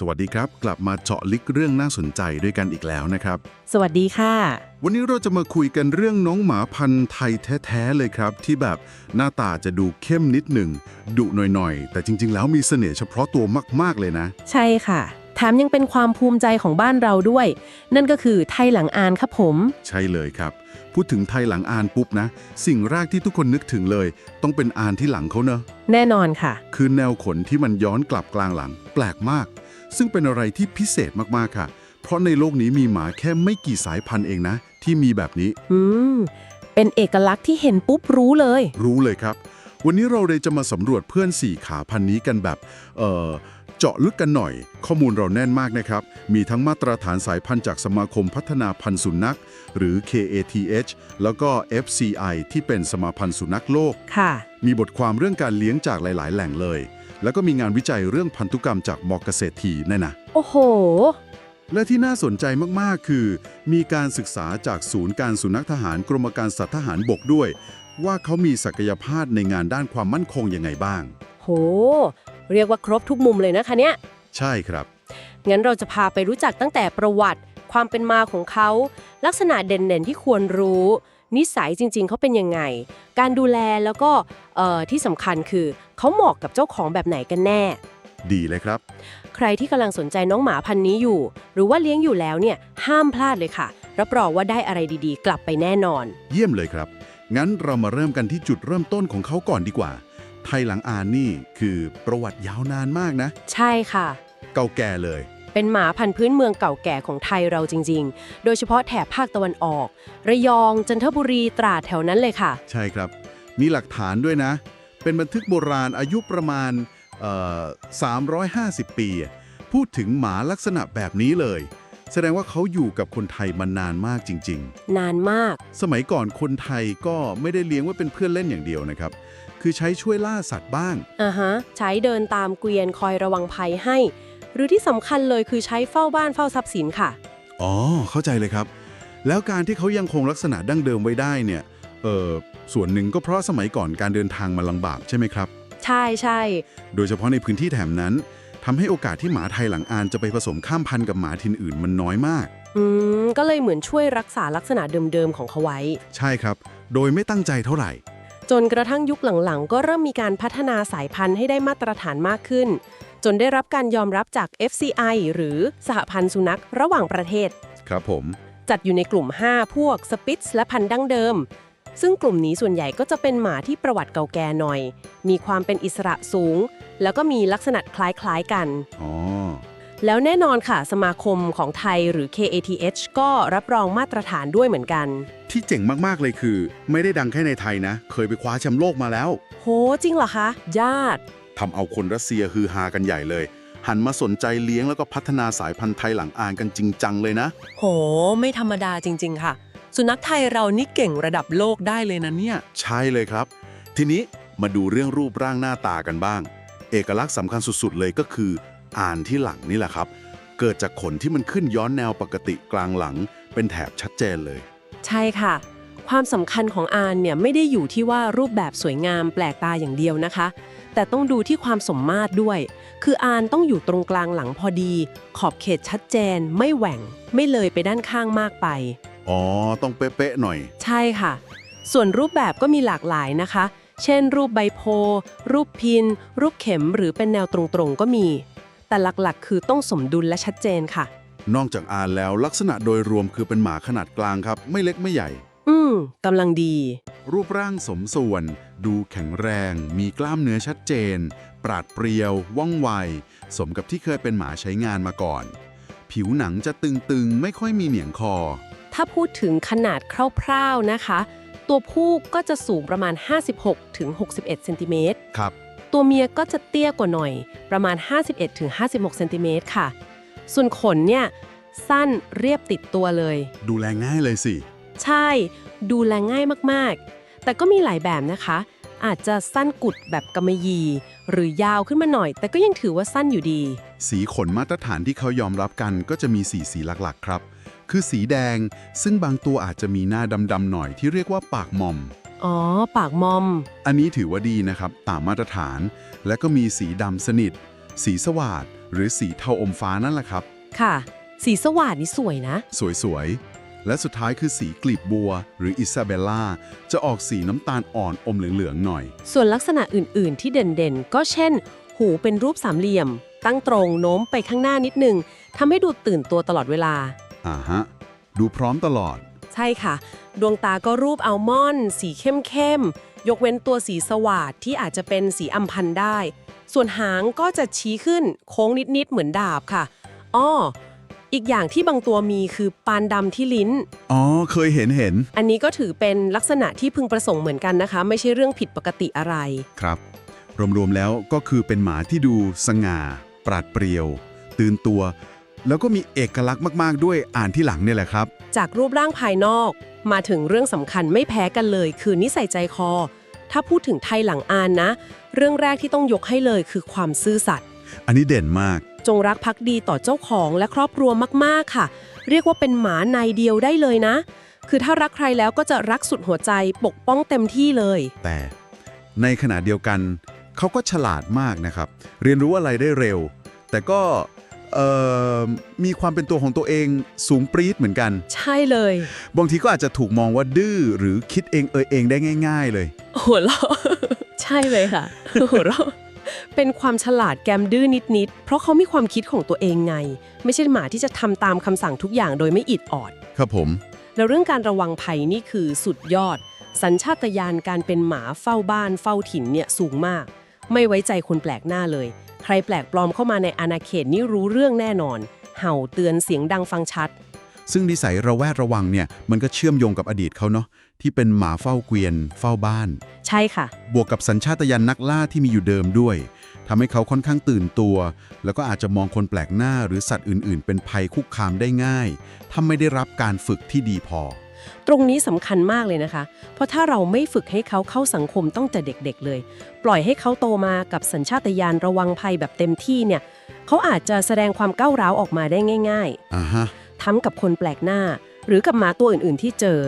สวัสดีครับ กลับมาเจาะลึกเรื่องน่าสนใจด้วยกันอีกแล้วนะครับ สวัสดีค่ะ วันนี้เราจะมาคุยกันเรื่องน้องหมาพันธุ์ไทยแท้ๆเลยครับ ที่แบบหน้าตาจะดูเข้มนิดหนึ่งดุหน่อยๆ แต่จริง ๆ แล้วมีเสน่ห์เฉพาะตัวมากๆเลยนะ ใช่ค่ะ แถมยังเป็นความภูมิใจของบ้านเราด้วย นั่นก็คือไทยหลังอานครับผม ใช่เลยครับ พูดถึงไทยหลังอานปุ๊บนะ สิ่งแรกที่ทุกคนนึกถึงเลย ต้องเป็นอานที่หลังเขาเนอะแน่นอนค่ะ คือแนวขนที่มันย้อนกลับกลางหลัง แปลกมาก ซึ่งเป็นอะไรที่พิเศษมากๆค่ะ เพราะในโลกนี้มีหมาแค่ไม่กี่สายพันธุ์เองนะ ที่มีแบบนี้ อืม เป็นเอกลักษณ์ที่เห็นปุ๊บรู้เลย รู้เลยครับ วันนี้เราเลยจะมาสำรวจเพื่อนสี่ขาพันธุ์นี้กันแบบ เอ่อ เจาะลึกกันหน่อย ข้อมูลเราแน่นมากนะครับ มีทั้งมาตรฐานสายพันธุ์จากสมาคมพัฒนาพันธุ์สุนัข หรือ KATH แล้วก็ FCI ที่เป็นสมาพันธ์สุนัขโลก ค่ะ มีบทความเรื่องการเลี้ยงจากหลาย ๆ แหล่งเลย แล้วก็มีงานวิจัยเรื่องพันธุกรรมจากมอเกษตรทีแน่นะ โอ้โห และที่น่าสนใจมากๆ คือ มีการศึกษาจากศูนย์การสุนัขทหารกรมการสัตว์ทหารบกด้วย ว่าเขามีศักยภาพในงานด้านความมั่นคงยังไงบ้าง โห เรียกว่าครบทุกมุมเลยนะคะเนี่ย ใช่ครับ งั้นเราจะพาไปรู้จักตั้งแต่ประวัติ ความเป็นมาของเขา ลักษณะเด่นๆที่ควรรู้ นิสัยจริง ๆ เขาเป็นยังไง การดูแลแล้วก็เอ่อที่สำคัญคือเขาเหมาะกับเจ้าของแบบไหนกันแน่ ดีเลยครับ ใครที่กำลังสนใจน้องหมาพันธุ์นี้อยู่ หรือว่าเลี้ยงอยู่แล้วเนี่ยห้ามพลาดเลยค่ะ รับรองว่าได้อะไรดีๆ กลับไปแน่นอน เยี่ยมเลยครับ งั้นเรามาเริ่มกันที่จุดเริ่มต้นของเขาก่อนดีกว่า ไทยหลังอานนี่คือประวัติยาวนานมากนะ ใช่ค่ะ เก่าแก่เลย เป็นหมาพันธุ์พื้นเมืองเก่าแก่ของไทยเราจริง ๆ โดยเฉพาะแถบภาคตะวันออก ระยอง จันทบุรี ตราดแถวนั้นเลยค่ะ ใช่ครับ มีหลักฐานด้วยนะ เป็นบันทึกโบราณอายุประมาณเอ่อ350 ปี พูดถึงหมาลักษณะแบบนี้เลย แสดงว่าเขาอยู่กับคนไทยมานานมากจริง นานมาก ๆ สมัยก่อนคนไทยก็ไม่ได้เลี้ยงไว้เป็นเพื่อนเล่นอย่างเดียวนะครับ คือใช้ช่วยล่าสัตว์บ้าง อ่าฮะ ใช้เดินตามเกวียนคอยระวังภัยให้ หรือที่สำคัญเลยคือใช้เฝ้าบ้านเฝ้าทรัพย์สินค่ะ อ๋อ เข้าใจเลยครับ แล้วการที่เขายังคงลักษณะดั้งเดิมไว้ได้เนี่ย เออส่วนหนึ่งก็เพราะสมัยก่อนการเดินทางมาลำบากใช่ไหมครับ ใช่ใช่โดยเฉพาะในพื้นที่แถบนั้นทำให้โอกาสที่หมาไทยหลังอานจะไปผสมข้ามพันธุ์กับหมาถิ่นอื่นมันน้อยมาก อืมก็เลยเหมือนช่วยรักษาลักษณะเดิมๆของเขาไว้ ใช่ครับ โดยไม่ตั้งใจเท่าไหร่ จนกระทั่งยุคหลังๆ ก็เริ่มมีการพัฒนาสายพันธุ์ให้ได้มาตรฐานมากขึ้น จนได้รับการยอมรับจาก FCI หรือสหพันธ์สุนัขระหว่างประเทศ ครับผม จัดอยู่ในกลุ่ม 5 พวกสปิตส์และพันธุ์ดั้งเดิม ซึ่งกลุ่มนี้ส่วนใหญ่ก็จะเป็นหมาที่ประวัติเก่าแก่หน่อย มีความเป็นอิสระสูง แล้วก็มีลักษณะคล้ายๆกัน อ๋อ แล้วแน่นอนค่ะ สมาคมของไทยหรือ KATH ก็รับรองมาตรฐานด้วยเหมือนกัน ที่เจ๋งมาก ๆ เลยคือ ไม่ได้ดังแค่ในไทยนะ เคยไปคว้าแชมป์โลกมาแล้ว โห จริงเหรอคะญาติ ทำเอาคนรัสเซียฮือฮากันใหญ่เลย หันมาสนใจเลี้ยงแล้วก็พัฒนาสายพันธุ์ไทยหลังอานกันจริงจังเลยนะ โห ไม่ธรรมดาจริง ๆ ค่ะ สุนัขไทยเรานี่เก่งระดับโลกได้เลยนะเนี่ย ใช่เลยครับ ทีนี้มาดูเรื่องรูปร่างหน้าตากันบ้าง เอกลักษณ์สำคัญสุดๆเลยก็คือ อ่านที่หลังนี่แหละครับ เกิดจากขนที่มันขึ้นย้อนแนวปกติกลางหลัง เป็นแถบชัดเจนเลย ใช่ค่ะ ความสำคัญของอานเนี่ยไม่ได้อยู่ที่ว่ารูปแบบสวยงามแปลกตาอย่างเดียวนะคะ แต่ต้องดูที่ความสมมาตรด้วย คืออานต้องอยู่ตรงกลางหลังพอดี ขอบเขตชัดเจน ไม่แหว่ง ไม่เลยไปด้านข้างมากไป อ๋อ ต้องเป๊ะๆหน่อย ใช่ค่ะ ส่วนรูปแบบก็มีหลากหลายนะคะ เช่น รูปใบโพธิ์รูปพิน รูปเข็มหรือเป็นแนวตรงๆก็มี แต่หลักๆ คือต้องสมดุลและชัดเจนค่ะ นอกจากอ่านแล้วลักษณะโดยรวมคือเป็นหมาขนาดกลางครับ ไม่เล็กไม่ใหญ่ อืมกำลังดี รูปร่างสมส่วน ดูแข็งแรง มีกล้ามเนื้อชัดเจน ปราดเปรียว ว่องไว สมกับที่เคยเป็นหมาใช้งานมาก่อน ผิวหนังจะตึงๆ ไม่ค่อยมีเหนียงคอ ถ้าพูดถึงขนาดคร่าวๆนะคะ ตัวผู้ก็จะสูงประมาณ 56ถึง61เซนติเมตร ครับ ตัวเมียก็จะเตี้ยกว่าหน่อย ประมาณ 51ถึง56เซนติเมตรค่ะ ส่วนขนเนี่ย สั้นเรียบติดตัวเลย ดูแลง่ายเลยสิ ใช่ ดูแลง่ายมากๆ แต่ก็มีหลายแบบนะคะ อาจจะสั้นกุดแบบกำมะหยี่หรือยาวขึ้นมาหน่อย แต่ก็ยังถือว่าสั้นอยู่ดี สีขนมาตรฐานที่เขายอมรับกันก็จะมีสีสีหลักๆ ครับ คือสีแดง ซึ่งบางตัวอาจจะมีหน้าดำๆหน่อยที่เรียกว่าปากหมอม อ๋อ ปากมอม อันนี้ถือว่าดีนะครับตามมาตรฐาน และก็มีสีดำสนิท สีสวาดหรือสีเทาอมฟ้านั่นแหละครับ ค่ะ สีสว่านนี่สวยนะ สวยๆ และสุดท้ายคือสีกลีบบัว หรืออิซาเบลล่า จะออกสีน้ำตาลอ่อนอมเหลืองๆหน่อย ส่วนลักษณะอื่นๆ ที่เด่นๆ ก็เช่น หูเป็นรูปสามเหลี่ยม ตั้งตรงโน้มไปข้างหน้านิดนึงทำให้ดูตื่นตัวตลอดเวลา อ่าฮะ ดูพร้อมตลอด ใช่ค่ะ ดวงตาก็รูปอัลมอนด์สีเข้มๆ ยกเว้นตัวสีสวาดที่อาจจะเป็นสีอัมพันธ์ได้ ส่วนหางก็จะชี้ขึ้นโค้งนิดๆ เหมือนดาบค่ะอ้อ อีกอย่างที่บางตัวมีคือปานดำที่ลิ้น อ๋อ เคยเห็นเห็น อันนี้ก็ถือเป็นลักษณะที่พึงประสงค์เหมือนกันนะคะ ไม่ใช่เรื่องผิดปกติอะไร ครับ รวมๆแล้วก็คือเป็นหมาที่ดูสง่า ปราดเปรียว ตื่นตัว แล้วก็มีเอกลักษณ์มาก ๆ ด้วยอ่านที่หลังเนี่ยแหละครับ จากรูปร่างภายนอก มาถึงเรื่องสำคัญไม่แพ้กันเลย คือนิสัยใจคอ ถ้าพูดถึงไทยหลังอานนะ เรื่องแรกที่ต้องยกให้เลยคือความซื่อสัตย์อันนี้เด่นมาก จงรักภักดีต่อเจ้าของและครอบครัวมากๆค่ะ เรียกว่าเป็นหมาในเดียวได้เลยนะ คือถ้ารักใครแล้วก็จะรักสุดหัวใจปกป้องเต็มที่เลย แต่ในขณะเดียวกัน เขาก็ฉลาดมากนะครับ เรียนรู้อะไรได้เร็ว แต่ก็เอ่อมีความเป็นตัวของตัวเองสูงปรี๊ดเหมือนกัน ใช่เลย บางทีก็อาจจะถูกมองว่าดื้อหรือคิดเองเออเองได้ง่าย ๆ เลยหัวเราะใช่เลยค่ะหัวเราะ เป็นความฉลาดแกมดื้อนิดๆ เพราะเขามีความคิดของตัวเองไง ไม่ใช่หมาที่จะทำตามคำสั่งทุกอย่างโดยไม่อิดออด ครับผม แล้วเรื่องการระวังภัยนี่คือสุดยอด สัญชาตญาณการเป็นหมาเฝ้าบ้านเฝ้าถิ่นเนี่ยสูงมาก ไม่ไว้ใจคนแปลกหน้าเลย ใครแปลกปลอมเข้ามาในอาณาเขตนี่รู้เรื่องแน่นอน เห่าเตือนเสียงดังฟังชัด ซึ่งนิสัยระแวดระวังเนี่ยมันก็เชื่อมโยงกับอดีตเขาเนาะ ที่เป็นหมาเฝ้าเกวียน เฝ้าบ้าน ใช่ค่ะ บวกกับสัญชาตญาณนักล่าที่มีอยู่เดิมด้วยทำให้เขาค่อนข้างตื่นตัว แล้วก็อาจจะมองคนแปลกหน้าหรือสัตว์อื่น ๆ เป็นภัยคุกคามได้ง่าย ถ้าไม่ได้รับการฝึกที่ดีพอ ตรงนี้สำคัญมากเลยนะคะ เพราะถ้าเราไม่ฝึกให้เขาเข้าสังคมตั้งแต่เด็ก ๆ เลย ปล่อยให้เขาโตมากับสัญชาตญาณระวังภัยแบบเต็มที่เนี่ย เขาอาจจะแสดงความก้าวร้าวออกมาได้ง่ายอ่าฮะๆทั้งกับคนแปลกหน้า หรือกับหมาตัวอื่น ๆ ที่เจอ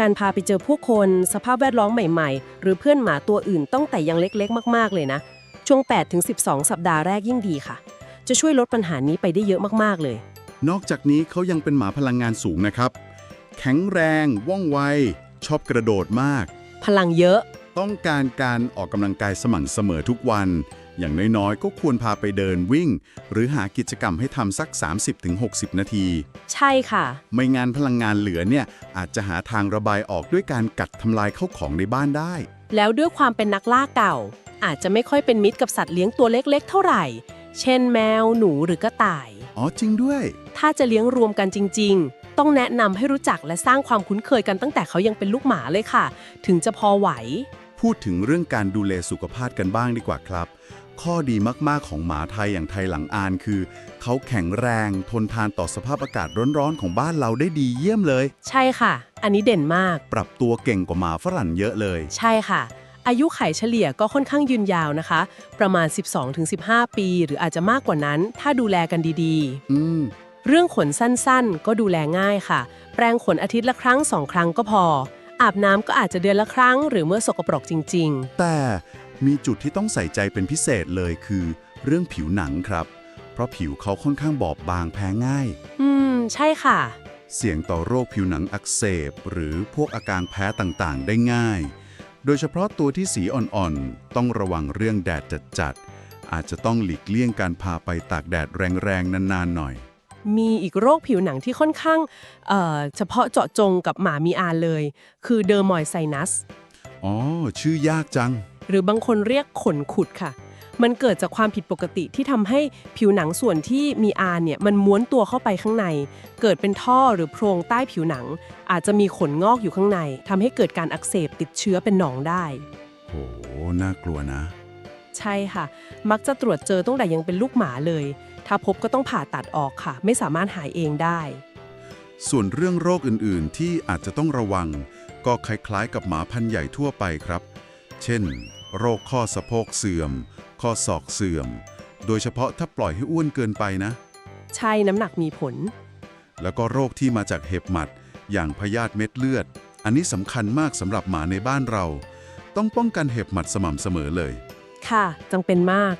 การพาไปเจอผู้คนสภาพแวดล้อมใหม่ๆ หรือเพื่อนหมาตัวอื่นตั้งแต่ยังเล็กๆ มากๆเลยนะ ช่วง 8-12 สัปดาห์แรกยิ่งดีค่ะ จะช่วยลดปัญหานี้ไปได้เยอะมากๆเลย นอกจากนี้เขายังเป็นหมาพลังงานสูงนะครับ แข็งแรง ว่องไว ชอบกระโดดมาก พลังเยอะ ต้องการการออกกำลังกายสม่ำเสมอทุกวัน อย่างน้อยๆ ก็ควรพาไปเดินวิ่ง หรือหากิจกรรมให้ทำสัก 30-60 นาที ใช่ค่ะ ไม่งานพลังงานเหลือเนี่ยอาจจะหาทางระบายออกด้วยการกัดทำลายเข้าของในบ้านได้ แล้วด้วยความเป็นนักล่าเก่า อาจจะไม่ค่อยเป็นมิตรกับสัตว์เลี้ยงตัวเล็กๆ เท่าไหร่ เช่นแมว หนูหรือกระต่าย อ๋อจริงด้วย ถ้าจะเลี้ยงรวมกันจริง ๆ ต้องแนะนำให้รู้จักและสร้างความคุ้นเคยกันตั้งแต่เขายังเป็นลูกหมาเลยค่ะ ถึงจะพอไหว พูดถึงเรื่องการดูแลสุขภาพกันบ้างดีกว่าครับ ข้อดีมากๆของหมาไทยอย่างไทยหลังอานคือ เขาแข็งแรงทนทานต่อสภาพอากาศร้อนๆของบ้านเราได้ดีเยี่ยมเลย ใช่ค่ะ อันนี้เด่นมาก ปรับตัวเก่งกว่าหมาฝรั่งเยอะเลย ใช่ค่ะ อายุไขเฉลี่ยก็ค่อนข้างยืนยาวนะคะ ประมาณ 12-15 ปี หรืออาจจะมากกว่านั้น ถ้าดูแลกันดีๆอืมเรื่องขนสั้นๆ ก็ดูแลง่ายค่ะ แปรงขนอาทิตย์ละครั้งสองครั้งก็พอ อาบน้ำก็อาจจะเดือนละครั้ง หรือเมื่อสกปรกจริงแต่ มีจุดที่ต้องใส่ใจเป็นพิเศษเลยคือ เรื่องผิวหนังครับ เพราะผิวเขาค่อนข้างบอบบางแพ้ง่ายๆอืม ใช่ค่ะ เสี่ยงต่อโรคผิวหนังอักเสบ หรือพวกอาการแพ้ต่างๆ ได้ง่าย โดยเฉพาะตัวที่สีอ่อนๆ ต้องระวังเรื่องแดดจัดๆ อาจจะต้องหลีกเลี่ยงการพาไปตากแดดแรงๆ นานๆ หน่อย มีอีกโรคผิวหนังที่ค่อนข้างเอ่อเฉพาะเจาะจงกับหมามีอาเลย คือเดอร์มอยไซนัส อ๋อ ชื่อยากจัง หรือบางคนเรียกขนขุดค่ะ มันเกิดจากความผิดปกติที่ทำให้ผิวหนังส่วนที่มีอาเนี่ยมันม้วนตัวเข้าไปข้างใน เกิดเป็นท่อหรือโพรงใต้ผิวหนัง อาจจะมีขนงอกอยู่ข้างในทำให้เกิดการอักเสบติดเชื้อเป็นหนองได้โหน่ากลัวนะ ใช่ค่ะ มักจะตรวจเจอตั้งแต่ยังเป็นลูกหมาเลย ถ้าพบก็ต้องผ่าตัดออกค่ะ ไม่สามารถหายเองได้ ส่วนเรื่องโรคอื่นๆ ที่อาจจะต้องระวัง ก็คล้ายๆ กับหมาพันธุ์ใหญ่ทั่วไปครับ เช่น โรคข้อสะโพกเสื่อม ข้อศอกเสื่อม โดยเฉพาะถ้าปล่อยให้อ้วนเกินไปนะ ใช่น้ำหนักมีผล แล้วก็โรคที่มาจากเห็บหมัด อย่างพยาธิเม็ดเลือด อันนี้สำคัญมากสำหรับหมาในบ้านเรา ต้องป้องกันเห็บหมัดสม่ำเสมอเลย ค่ะจำเป็นมาก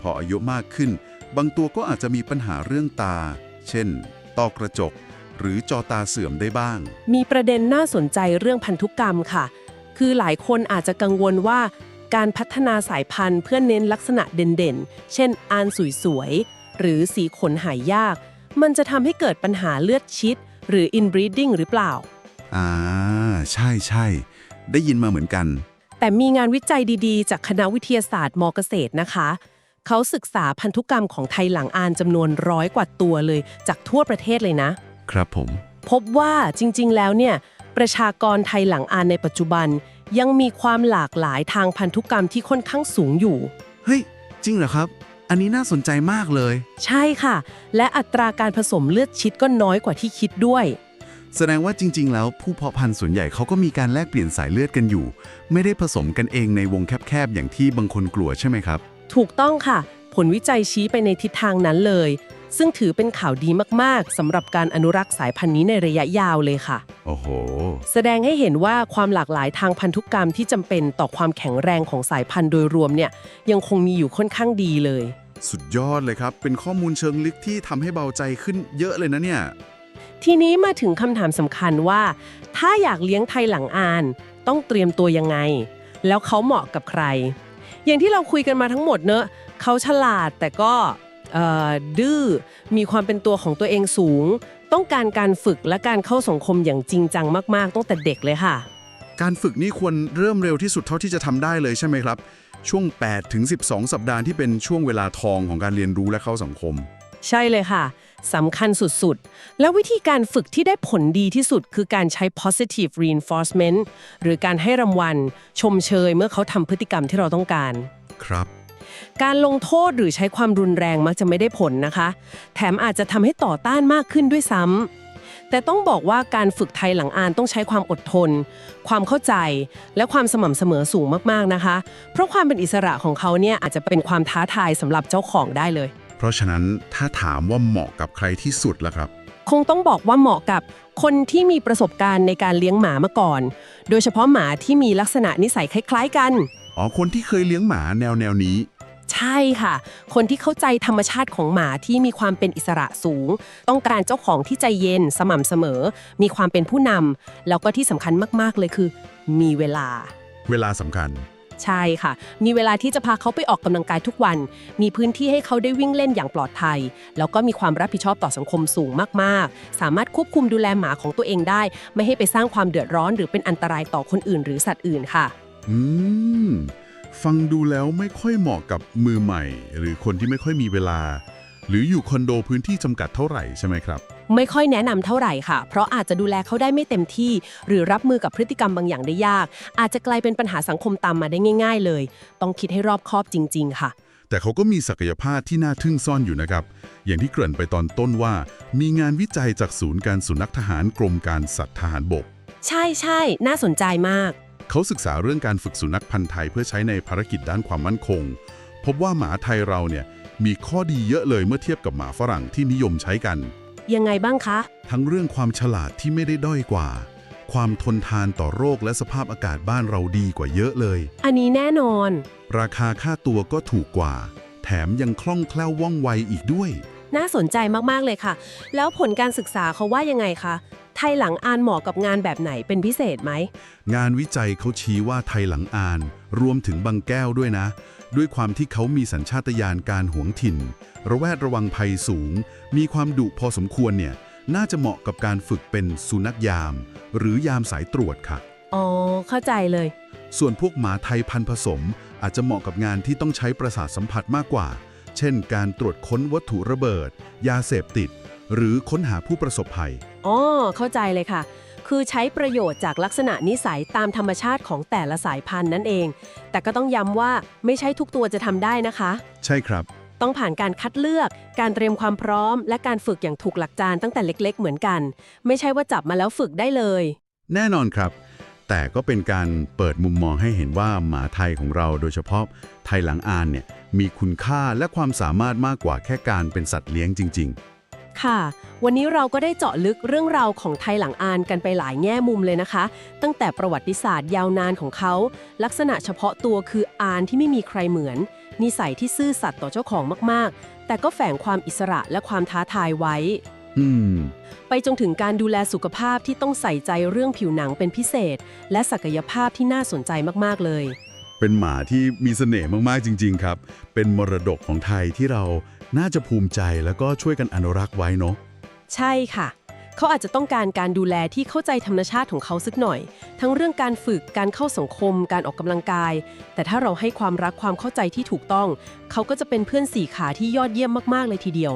พออายุมากขึ้น บางตัวก็อาจจะมีปัญหาเรื่องตา เช่นต้อกระจก หรือจอตาเสื่อมได้บ้าง มีประเด็นน่าสนใจเรื่องพันธุกรรมค่ะ คือหลายคนอาจจะกังวลว่า การพัฒนาสายพันธุ์เพื่อเน้นลักษณะเด่นๆ เช่นอานสวยๆ หรือสีขนหายยาก มันจะทำให้เกิดปัญหาเลือดชิด หรือ inbreeding หรือเปล่า อ่า ใช่ใช่ ได้ยินมาเหมือนกัน แต่มีงานวิจัยดีๆ จากคณะวิทยาศาสตร์มเกษตรนะคะ เขาศึกษาพันธุกรรมของไทยหลังอานจำนวนร้อยกว่าตัวเลย จากทั่วประเทศเลยนะ ครับผม พบว่าจริงๆ แล้วเนี่ย ประชากรไทยหลังอานในปัจจุบัน ยังมีความหลากหลายทางพันธุกรรมที่ค่อนข้างสูงอยู่ เฮ้ย จริงเหรอครับ อันนี้น่าสนใจมากเลย ใช่ค่ะ และอัตราการผสมเลือดชิดก็น้อยกว่าที่คิดด้วย แสดงว่าจริง ๆ แล้วผู้เพาะพันธุ์ส่วนใหญ่เขาก็มีการแลกเปลี่ยนสายเลือดกันอยู่ ไม่ได้ผสมกันเองในวงแคบๆอย่างที่บางคนกลัวใช่ไหมครับ ถูกต้องค่ะ ผลวิจัยชี้ไปในทิศทางนั้นเลย ซึ่งถือเป็นข่าวดีมากๆสำหรับการอนุรักษ์สายพันธุ์นี้ในระยะยาวเลยค่ะ โอ้โห แสดงให้เห็นว่าความหลากหลายทางพันธุกรรมที่จำเป็นต่อความแข็งแรงของสายพันธุ์โดยรวมเนี่ยยังคงมีอยู่ค่อนข้างดีเลย สุดยอดเลยครับ เป็นข้อมูลเชิงลึกที่ทำให้เบาใจขึ้นเยอะเลยนะเนี่ย ทีนี้มาถึงคำถามสำคัญว่า ถ้าอยากเลี้ยงไทยหลังอาน ต้องเตรียมตัวยังไง แล้วเขาเหมาะกับใคร อย่างที่เราคุยกันมาทั้งหมดเนอะเขาฉลาดแต่ก็เอ่อ ดื้อมีความเป็นตัวของตัวเองสูง ต้องการการฝึกและการเข้าสังคมอย่างจริงจังมาก ๆ ตั้งแต่เด็กเลยค่ะ การฝึกนี่ควรเริ่มเร็วที่สุดเท่าที่จะทำได้เลยใช่ไหมครับ ช่วง 8 ถึง 12 สัปดาห์ที่เป็นช่วงเวลาทองของการเรียนรู้และเข้าสังคม ใช่เลยค่ะสำคัญสุดๆ แล้ววิธีการฝึกที่ได้ผลดีที่สุดคือการใช้ positive reinforcement หรือการให้รางวัล ชมเชยเมื่อเขาทำพฤติกรรมที่เราต้องการ ครับ การลงโทษหรือใช้ความรุนแรงมักจะไม่ได้ผลนะคะ แถมอาจจะทำให้ต่อต้านมากขึ้นด้วยซ้ำแต่ต้องบอกว่าการฝึกไทยหลังอานต้องใช้ความอดทน ความเข้าใจและความสม่ำเสมอสูงมากๆนะคะ เพราะความเป็นอิสระของเขาเนี่ยอาจจะเป็นความท้าทายสำหรับเจ้าของได้เลย เพราะฉะนั้นถ้าถามว่าเหมาะกับใครที่สุดล่ะครับ คงต้องบอกว่าเหมาะกับคนที่มีประสบการณ์ในการเลี้ยงหมามาก่อน โดยเฉพาะหมาที่มีลักษณะนิสัยคล้าย ๆ กัน อ๋อ คนที่เคยเลี้ยงหมาแนวแนวนี้ ใช่ค่ะ คนที่เข้าใจธรรมชาติของหมาที่มีความเป็นอิสระสูง ต้องการเจ้าของที่ใจเย็นสม่ำเสมอ มีความเป็นผู้นำแล้วก็ที่สำคัญมากๆเลยคือ มีเวลา เวลาสำคัญ ใช่ค่ะ มีเวลาที่จะพาเขาไปออกกำลังกายทุกวัน มีพื้นที่ให้เขาได้วิ่งเล่นอย่างปลอดภัย แล้วก็มีความรับผิดชอบต่อสังคมสูงมากๆ สามารถควบคุมดูแลหมาของตัวเองได้ ไม่ให้ไปสร้างความเดือดร้อน หรือเป็นอันตรายต่อคนอื่น หรือสัตว์อื่นค่ะ อืม ฟังดูแล้วไม่ค่อยเหมาะกับมือใหม่ หรือคนที่ไม่ค่อยมีเวลา หรืออยู่คอนโดพื้นที่จำกัดเท่าไหร่ใช่ไหมครับ ไม่ค่อยแนะนำเท่าไหร่ค่ะ เพราะอาจจะดูแลเขาได้ไม่เต็มที่ หรือรับมือกับพฤติกรรมบางอย่างได้ยาก อาจจะกลายเป็นปัญหาสังคมตามมาได้ง่าย ๆ เลย ต้องคิดให้รอบคอบจริง ๆ ค่ะ แต่เขาก็มีศักยภาพที่น่าทึ่งซ่อนอยู่นะครับ อย่างที่เกริ่นไปตอนต้นว่า มีงานวิจัยจากศูนย์การสุนัขทหารกรมการสัตว์ทหารบก ใช่ใช่น่าสนใจมาก เขาศึกษาเรื่องการฝึกสุนัขพันธ์ไทยเพื่อใช้ในภารกิจด้านความมั่นคง พบว่าหมาไทยเราเนี่ยมีข้อดีเยอะเลยเมื่อเทียบกับหมาฝรั่งที่นิยมใช้กัน ยังไงบ้างคะ ทั้งเรื่องความฉลาดที่ไม่ได้ด้อยกว่า ความทนทานต่อโรคและสภาพอากาศบ้านเราดีกว่าเยอะเลย อันนี้แน่นอน ราคาค่าตัวก็ถูกกว่า แถมยังคล่องแคล่วว่องไวอีกด้วย น่าสนใจมากๆเลยค่ะ แล้วผลการศึกษาเขาว่ายังไงคะ ไทยหลังอานเหมาะกับงานแบบไหนเป็นพิเศษไหม งานวิจัยเขาชี้ว่าไทยหลังอาน รวมถึงบางแก้วด้วยนะ ด้วยความที่เขามีสัญชาตญาณการหวงถิ่น ระแวดระวังภัยสูง มีความดุพอสมควรเนี่ย น่าจะเหมาะกับการฝึกเป็นสุนัขยาม หรือยามสายตรวจค่ะ อ๋อ เข้าใจเลย ส่วนพวกหมาไทยพันธุ์ผสม อาจจะเหมาะกับงานที่ต้องใช้ประสาทสัมผัสมากกว่า เช่น การตรวจค้นวัตถุระเบิด ยาเสพติด หรือค้นหาผู้ประสบภัย อ๋อ เข้าใจเลยค่ะ คือใช้ประโยชน์จากลักษณะนิสัยตามธรรมชาติของแต่ละสายพันธุ์นั่นเอง แต่ก็ต้องย้ำว่าไม่ใช่ทุกตัวจะทำได้นะคะ ใช่ครับ ต้องผ่านการคัดเลือก การเตรียมความพร้อม และการฝึกอย่างถูกหลักการตั้งแต่เล็ก ๆ เหมือนกัน ไม่ใช่ว่าจับมาแล้วฝึกได้เลย แน่นอนครับ แต่ก็เป็นการเปิดมุมมองให้เห็นว่าหมาไทยของเราโดยเฉพาะไทยหลังอานเนี่ยมีคุณค่าและความสามารถมากกว่าแค่การเป็นสัตว์เลี้ยงจริง ค่ะ วันนี้เราก็ได้เจาะลึกเรื่องราวของไทยหลังอานกันไปหลายแง่มุมเลยนะคะ ตั้งแต่ประวัติศาสตร์ยาวนานของเขา ลักษณะเฉพาะตัวคืออานที่ไม่มีใครเหมือน นิสัยที่ซื่อสัตย์ต่อเจ้าของมากๆ แต่ก็แฝงความอิสระและความท้าทายไว้ อืม ไปจนถึงการดูแลสุขภาพที่ต้องใส่ใจเรื่องผิวหนังเป็นพิเศษ และศักยภาพที่น่าสนใจมากๆเลย เป็นหมาที่มีเสน่ห์มาก ๆ จริง ๆ ครับ เป็นมรดกของไทยที่เรา น่าจะภูมิใจแล้วก็ช่วยกันอนุรักษ์ไว้เนาะใช่ค่ะ เขาอาจจะต้องการการดูแลที่เข้าใจธรรมชาติของเขาสักหน่อย ทั้งเรื่องการฝึกการเข้าสังคม การออกกำลังกาย แต่ถ้าเราให้ความรักความเข้าใจที่ถูกต้อง เขาก็จะเป็นเพื่อนสี่ขาที่ยอดเยี่ยมมากๆเลยทีเดียว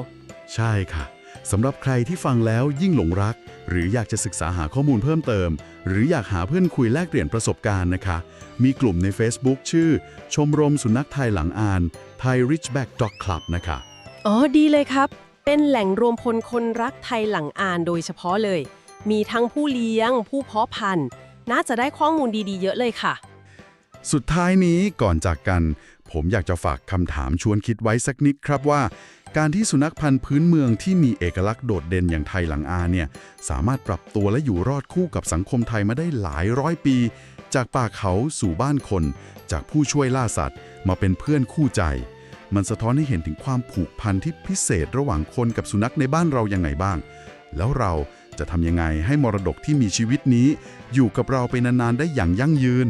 ใช่ค่ะสำหรับใครที่ฟังแล้วยิ่งหลงรัก หรืออยากจะศึกษาหาข้อมูลเพิ่มเติม หรืออยากหาเพื่อนคุยแลกเปลี่ยนประสบการณ์นะคะ มีกลุ่มใน Facebook ชื่อ ชมรมสุนัขไทยหลังอ่าน Thai Richback Dog Club นะคะ อ๋อดีเลยครับ เป็นแหล่งรวมพลคนรักไทยหลังอ่านโดยเฉพาะเลย มีทั้งผู้เลี้ยง ผู้เพาะพันธุ์น่าจะได้ข้อมูลดีๆ เยอะเลยค่ะ สุดท้ายนี้ก่อนจากกัน ผมอยากจะฝากคำถามชวนคิดไว้สักนิดครับว่า การที่สุนัขพันธุ์พื้นเมืองที่มีเอกลักษณ์โดดเด่นอย่างไทยหลังอาเนี่ยสามารถปรับตัวและอยู่รอดคู่กับสังคมไทยมาได้หลายร้อยปี จากป่าเขาสู่บ้านคน จากผู้ช่วยล่าสัตว์ มาเป็นเพื่อนคู่ใจ มันสะท้อนให้เห็นถึงความผูกพันที่พิเศษระหว่างคนกับสุนัขในบ้านเรายังไงบ้าง แล้วเราจะทำยังไงให้มรดกที่มีชีวิตนี้ อยู่กับเราไปนานๆได้อย่างยั่งยืน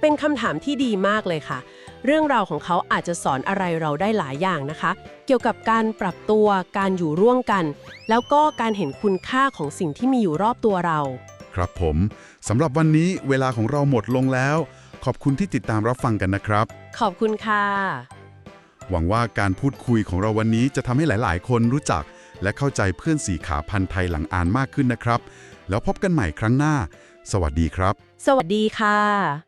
เป็นคำถามที่ดีมากเลยค่ะ เรื่องราวของเขาอาจจะสอนอะไรเราได้หลายอย่างนะคะ เกี่ยวกับการปรับตัว การอยู่ร่วมกัน แล้วก็การเห็นคุณค่าของสิ่งที่มีอยู่รอบตัวเรา ครับผมสำหรับวันนี้เวลาของเราหมดลงแล้ว ขอบคุณที่ติดตามรับฟังกันนะครับ ขอบคุณค่ะ หวังว่าการพูดคุยของเราวันนี้จะทำให้หลายๆ คนรู้จัก และเข้าใจเพื่อนสีขาพันธุ์ไทยหลังอ่านมากขึ้นนะครับ แล้วพบกันใหม่ครั้งหน้า สวัสดีครับ สวัสดีค่ะ